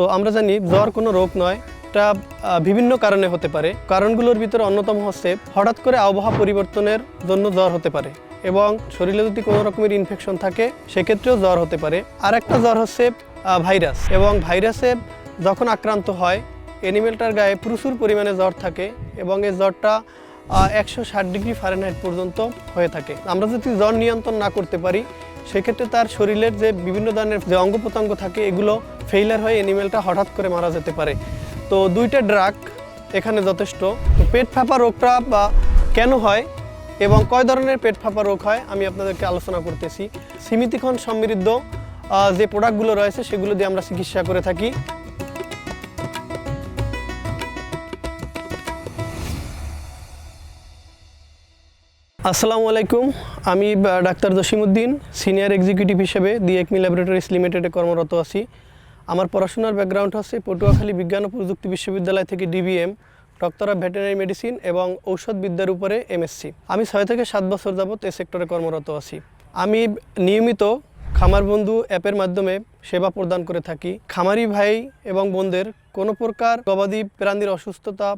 তো আমরা জানি জ্বর কোনো রোগ নয়, এটা বিভিন্ন কারণে হতে পারে। কারণগুলোর ভিতরে অন্যতম হচ্ছে হঠাৎ করে আবহাওয়া পরিবর্তনের জন্য জ্বর হতে পারে এবং শরীরে যদি কোনো রকমের ইনফেকশন থাকে, সেক্ষেত্রেও জ্বর হতে পারে। আর একটা জ্বর হচ্ছে ভাইরাস এবং ভাইরাসে যখন আক্রান্ত হয় অ্যানিমেলটার গায়ে প্রচুর পরিমাণে জ্বর থাকে এবং এই জ্বরটা একশো ষাট ডিগ্রি ফারেনহাইট পর্যন্ত হয়ে থাকে। আমরা যদি জ্বর নিয়ন্ত্রণ না করতে পারি সেক্ষেত্রে তার শরীরের যে বিভিন্ন ধরনের যে অঙ্গ প্রত্যঙ্গ থাকে, এগুলো ফেইলার হয়ে অ্যানিমেলটা হঠাৎ করে মারা যেতে পারে। তো দুইটা ড্রাগ এখানে যথেষ্ট। তো পেট ফাঁপা রোগটা বা কেন হয় এবং কয় ধরনের পেট ফাঁপা রোগ হয়, আমি আপনাদেরকে আলোচনা করতেছি। সীমিতিক্ষণ সমৃদ্ধ যে প্রোডাক্টগুলো রয়েছে, সেগুলো দিয়ে আমরা চিকিৎসা করে থাকি। আসসালামু আলাইকুম। আমি ডাক্তার জসিমউদ্দিন, সিনিয়র এক্সিকিউটিভ হিসেবে দি একমি ল্যাবরেটরিজ লিমিটেডে কর্মরত আছি। আমার পড়াশোনার ব্যাকগ্রাউন্ড হচ্ছে পটুয়াখালী বিজ্ঞান ও প্রযুক্তি বিশ্ববিদ্যালয় থেকে DVM, doctor of veterinary medicine এবং ঔষধ বিদ্যার উপরে এমএসসি। আমি ছয় থেকে সাত বছর যাবত এ সেক্টরে কর্মরত আছি। আমি নিয়মিত খামার বন্ধু অ্যাপের মাধ্যমে সেবা প্রদান করে থাকি। খামারি ভাই এবং বোনদের কোনো প্রকার গবাদি প্রাণীর অসুস্থতা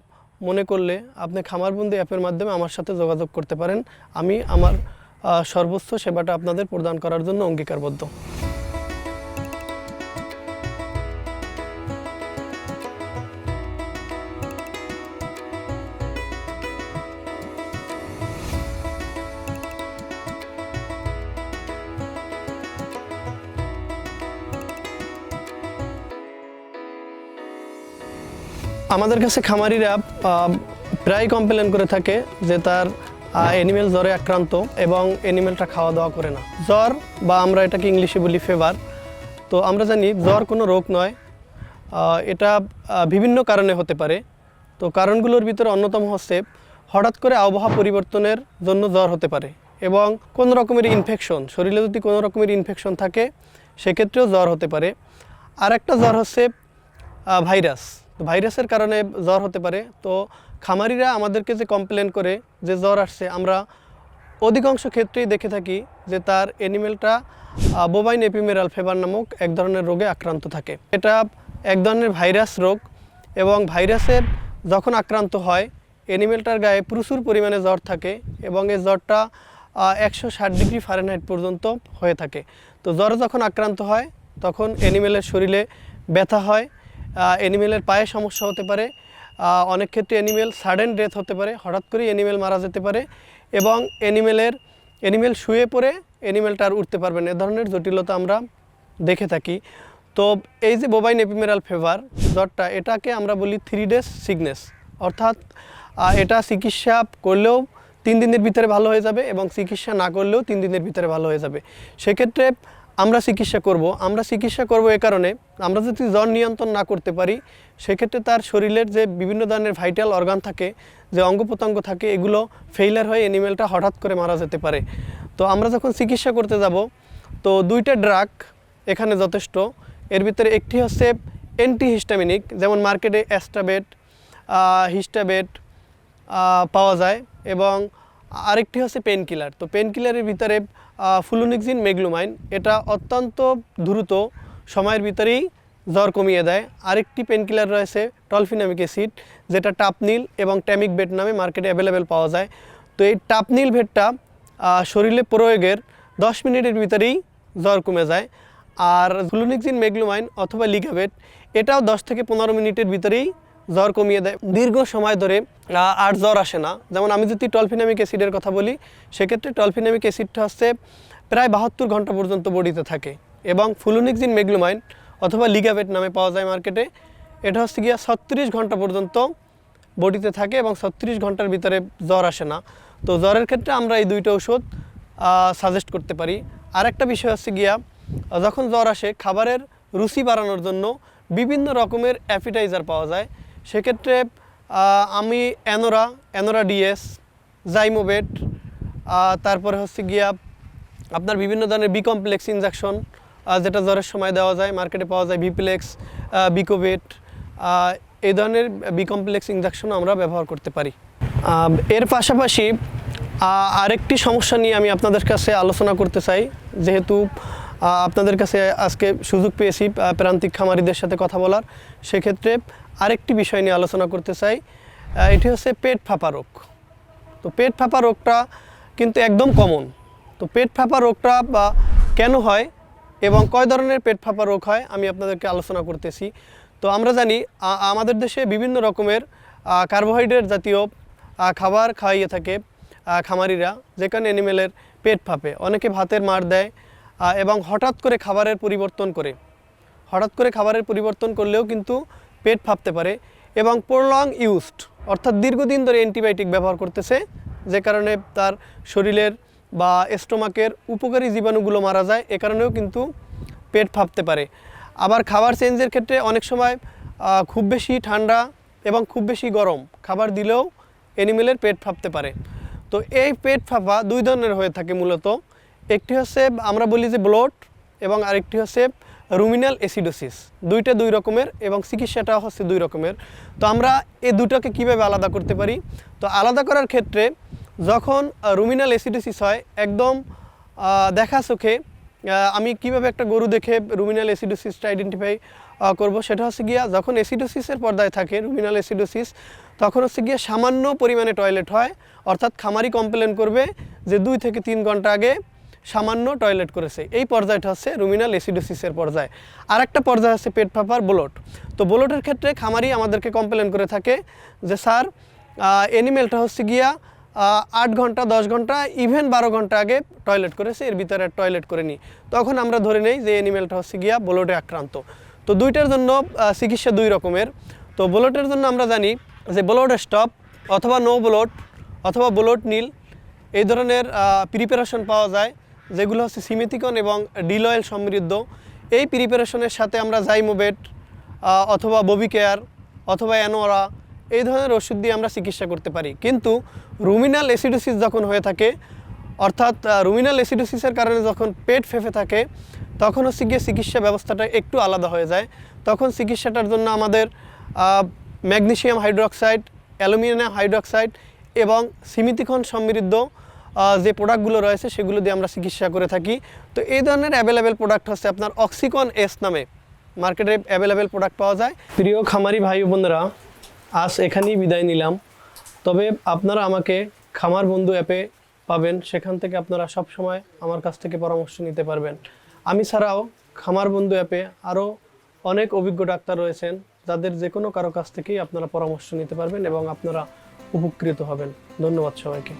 মনে করলে আপনি খামারবন্দি অ্যাপের মাধ্যমে আমার সাথে যোগাযোগ করতে পারেন। আমি আমার সর্বোচ্চ সেবাটা আপনাদের প্রদান করার জন্য অঙ্গীকারবদ্ধ। আমাদের কাছে খামারিরা প্রায় কমপ্লেন করে থাকে যে তার অ্যানিমেল জ্বরে আক্রান্ত এবং অ্যানিমেলটা খাওয়া দাওয়া করে না। জ্বর বা আমরা এটাকে ইংলিশে বলি ফেভার তো আমরা জানি জ্বর কোনো রোগ নয়। এটা বিভিন্ন কারণে হতে পারে। তো কারণগুলোর ভিতরে অন্যতম হচ্ছে হঠাৎ করে আবহাওয়া পরিবর্তনের জন্য জ্বর হতে পারে এবং কোন রকমের ইনফেকশন শরীরে যদি কোনো রকমের ইনফেকশন থাকে, সেক্ষেত্রেও জ্বর হতে পারে। আর একটা জ্বর হচ্ছে ভাইরাস তো ভাইরাসের কারণে জ্বর হতে পারে। তো খামারিরা আমাদেরকে যে কমপ্লেন করে যে জ্বর আসছে, আমরা অধিকাংশ ক্ষেত্রেই দেখে থাকি যে তার অ্যানিমেলটা বোবাইন এপিমেরাল ফেভার নামক এক ধরনের রোগে আক্রান্ত থাকে। এটা এক ধরনের ভাইরাস রোগ এবং ভাইরাসের যখন আক্রান্ত হয় অ্যানিমেলটার গায়ে প্রচুর পরিমাণে জ্বর থাকে এবং এই জ্বরটা একশো ষাট ডিগ্রি ফারেনহাইট পর্যন্ত হয়ে থাকে। তো জ্বর যখন আক্রান্ত হয়, তখন অ্যানিমেলের শরীরে ব্যথা হয় অ্যানিমেলের পায়ে সমস্যা হতে পারে। অনেক ক্ষেত্রে অ্যানিমেল সাডেন ডেথ হতে পারে। হঠাৎ করেই অ্যানিমেল মারা যেতে পারে এবং অ্যানিমেলের অ্যানিমেল শুয়ে পড়ে অ্যানিমেলটা আর উঠতে পারবে না। এ ধরনের জটিলতা আমরা দেখে থাকি। তো এই যে বোবাইন এপিমেরাল ফেভার জ্বরটা, এটাকে আমরা বলি থ্রি ডেজ সিকনেস অর্থাৎ এটা চিকিৎসা করলেও তিন দিনের ভিতরে ভালো হয়ে যাবে এবং চিকিৎসা না করলেও তিন দিনের ভিতরে ভালো হয়ে যাবে। সেক্ষেত্রে আমরা চিকিৎসা করব, আমরা চিকিৎসা করব এ কারণে, আমরা যদি জ্বর নিয়ন্ত্রণ না করতে পারি, সেক্ষেত্রে তার শরীরের যে বিভিন্ন ধরনের ভাইটাল অর্গান থাকে, যে অঙ্গ প্রত্যঙ্গ থাকে, এগুলো ফেইলার হয়ে অ্যানিমেলটা হঠাৎ করে মারা যেতে পারে। তো আমরা যখন চিকিৎসা করতে যাব, তো দুইটা ড্রাগ এখানে যথেষ্ট। এর ভিতরে একটি হচ্ছে অ্যান্টিহিস্টামিনিক যেমন মার্কেটে অ্যাস্টাবেট হিস্টাবেট পাওয়া যায় এবং আরেকটি হচ্ছে পেন কিলার তো পেন কিলারের ভিতরে ফুলুনিক্সিন মেগলুমাইন এটা অত্যন্ত দ্রুত সময়ের ভিতরেই জ্বর কমিয়ে দেয়। আরেকটি পেন কিলার রয়েছে টলফিনামিক অ্যাসিড যেটা টাপনিল এবং ট্যামিক বেড নামে মার্কেটে অ্যাভেলেবেল পাওয়া যায়। তো এই টাপনিল ভেটটা শরীরে প্রয়োগের দশ মিনিটের ভিতরেই জ্বর কমে যায়। আর ফ্লুনিক্সিন মেগলুমাইন অথবা লিগাবেট এটাও দশ থেকে পনেরো মিনিটের ভিতরেই জ্বর কমিয়ে দেয়। দীর্ঘ সময় ধরে আর জ্বর আসে না। যেমন আমি যদি টলফিনামিক অ্যাসিডের কথা বলি, সেক্ষেত্রে টলফিনামিক অ্যাসিডটা হচ্ছে প্রায় বাহাত্তর ঘণ্টা পর্যন্ত বডিতে থাকে এবং ফ্লুনিক্সিন মেগলুমাইন অথবা লিগাবেট নামে পাওয়া যায় মার্কেটে। এটা হচ্ছে গিয়া ছত্রিশ ঘণ্টা পর্যন্ত বডিতে থাকে এবং ছত্রিশ ঘণ্টার ভিতরে জ্বর আসে না। তো জ্বরের ক্ষেত্রে আমরা এই দুইটা ওষুধ সাজেস্ট করতে পারি। আর একটা বিষয় হচ্ছে গিয়া, যখন জ্বর আসে, খাবারের রুচি বাড়ানোর জন্য বিভিন্ন রকমের অ্যাপিটাইজার পাওয়া যায়। সেক্ষেত্রে আমি অ্যানোরা অ্যানোরা ডিএস জাইমোবেট তারপরে হচ্ছে গিয়া আপনার বিভিন্ন ধরনের বি কমপ্লেক্স ইনজেকশন যেটা জ্বরের সময় দেওয়া যায়, মার্কেটে পাওয়া যায়, বিপ্লেক্স বিকোভেট এই ধরনের বি কমপ্লেক্স ইনজেকশন আমরা ব্যবহার করতে পারি। এর পাশাপাশি আরেকটি সমস্যা নিয়ে আমি আপনাদের কাছে আলোচনা করতে চাই, যেহেতু আপনাদের কাছে আজকে সুযোগ পেয়েছি প্রান্তিক খামারিদের সাথে কথা বলার। সেক্ষেত্রে আরেকটি বিষয় নিয়ে আলোচনা করতে চাই। এটি হচ্ছে পেট ফাঁপা রোগ। তো পেট ফাঁপা রোগটা কিন্তু একদম কমন। তো পেট ফাঁপা রোগটা বা কেন হয় এবং কয় ধরনের পেট ফাঁপা রোগ হয় আমি আপনাদেরকে আলোচনা করতেছি। তো আমরা জানি আমাদের দেশে বিভিন্ন রকমের কার্বোহাইড্রেট জাতীয় খাবার খাওয়াইয়ে থাকে খামারিরা, যেখানে অ্যানিমেলের পেট ফাঁপে। অনেকে ভাতের মার দেয় এবং হঠাৎ করে খাবারের পরিবর্তন করে। হঠাৎ করে খাবারের পরিবর্তন করলেও কিন্তু পেট ফাঁপতে পারে এবং প্রলং ইউজড, অর্থাৎ দীর্ঘদিন ধরে অ্যান্টিবায়োটিক ব্যবহার করতেছে, যে কারণে তার শরীরের বা স্টোমাকের উপকারী জীবাণুগুলো মারা যায়, এ কারণেও কিন্তু পেট ফাঁপতে পারে। আবার খাবার চেঞ্জের ক্ষেত্রে অনেক সময় খুব বেশি ঠান্ডা এবং খুব বেশি গরম খাবার দিলেও অ্যানিমেলের পেট ফাঁপতে পারে। তো এই পেট ফাঁপা দুই ধরনের হয়ে থাকে মূলত। একটি হচ্ছে আমরা বলি যে ব্লট এবং আরেকটি হচ্ছে রুমিনাল অ্যাসিডোসিস। দুইটা দুই রকমের এবং চিকিৎসাটা হচ্ছে দুই রকমের। তো আমরা এই দুটোকে কীভাবে আলাদা করতে পারি? তো আলাদা করার ক্ষেত্রে যখন রুমিনাল অ্যাসিডোসিস হয়, একদম দেখা চোখে আমি কীভাবে একটা গরু দেখে রুমিনাল অ্যাসিডোসিসটা আইডেন্টিফাই করব সেটা হচ্ছে গিয়া যখন অ্যাসিডোসিসের পর্দায় থাকে রুমিনাল অ্যাসিডোসিস, তখন হচ্ছে গিয়ে সামান্য পরিমাণে টয়লেট হয়, অর্থাৎ খামারি কমপ্লেন করবে যে দুই থেকে তিন ঘণ্টা আগে সামান্য টয়লেট করেছে। এই পর্যায়টা হচ্ছে রুমিনাল এসিডোসিসের পর্যায়। আর একটা পর্যায় হচ্ছে পেট ফাঁপার ব্লোট। তো ব্লোটের ক্ষেত্রে খামারি আমাদেরকে কমপ্লেন করে থাকে যে, স্যার অ্যানিমেলটা হচ্ছে গিয়া আট ঘণ্টা, দশ ঘণ্টা ইভেন বারো ঘণ্টা আগে টয়লেট করেছে, এর ভিতরে টয়লেট করে করেনি। তখন আমরা ধরে নেই যে অ্যানিমেলটা হচ্ছে গিয়া ব্লোটে আক্রান্ত। তো দুইটার জন্য চিকিৎসা দুই রকমের। তো ব্লোটের জন্য আমরা জানি যে ব্লোড স্টপ অথবা নো ব্লোট অথবা বোলট নীল, এই ধরনের প্রিপারেশন পাওয়া যায়। যেগুলো হচ্ছে সিমেথিকন এবং ডিল অয়েল সমৃদ্ধ। এই প্রিপারেশনের সাথে আমরা জাইমোবেট অথবা ববি কেয়ার অথবা অ্যানোরা এই ধরনের ওষুধ দিয়ে আমরা চিকিৎসা করতে পারি। কিন্তু রুমিনাল অ্যাসিডোসিস যখন হয়ে থাকে, অর্থাৎ রুমিনাল অ্যাসিডোসিসের কারণে যখন পেট ফেঁপে থাকে, তখন হচ্ছে গিয়ে চিকিৎসা ব্যবস্থাটা একটু আলাদা হয়ে যায়। তখন চিকিৎসাটার জন্য আমাদের ম্যাগনেসিয়াম হাইড্রোক্সাইড, অ্যালুমিনিয়াম হাইড্রোক্সাইড এবং সিমিতিখন সমৃদ্ধ যে প্রোডাক্টগুলো রয়েছে, সেগুলো দিয়ে আমরা চিকিৎসা করে থাকি। তো এই ধরনের অ্যাভেলেবেল প্রোডাক্ট হচ্ছে আপনার অক্সিকন এস নামে। মার্কেটে অ্যাভেলেবেল প্রোডাক্ট পাওয়া যায়। প্রিয় খামারি ভাই বোনেরা, আজ এখানেই বিদায় নিলাম। তবে আপনারা আমাকে খামার বন্ধু অ্যাপে পাবেন, সেখান থেকে আপনারা সব সময় আমার কাছ থেকে পরামর্শ নিতে পারবেন। আমি ছাড়াও খামার বন্ধু অ্যাপে আরও অনেক অভিজ্ঞ ডাক্তার রয়েছেন, যাদের যে কোনো কারও কাছ থেকেই আপনারা পরামর্শ নিতে পারবেন এবং আপনারা উপকৃত হবেন। ধন্যবাদ সবাইকে।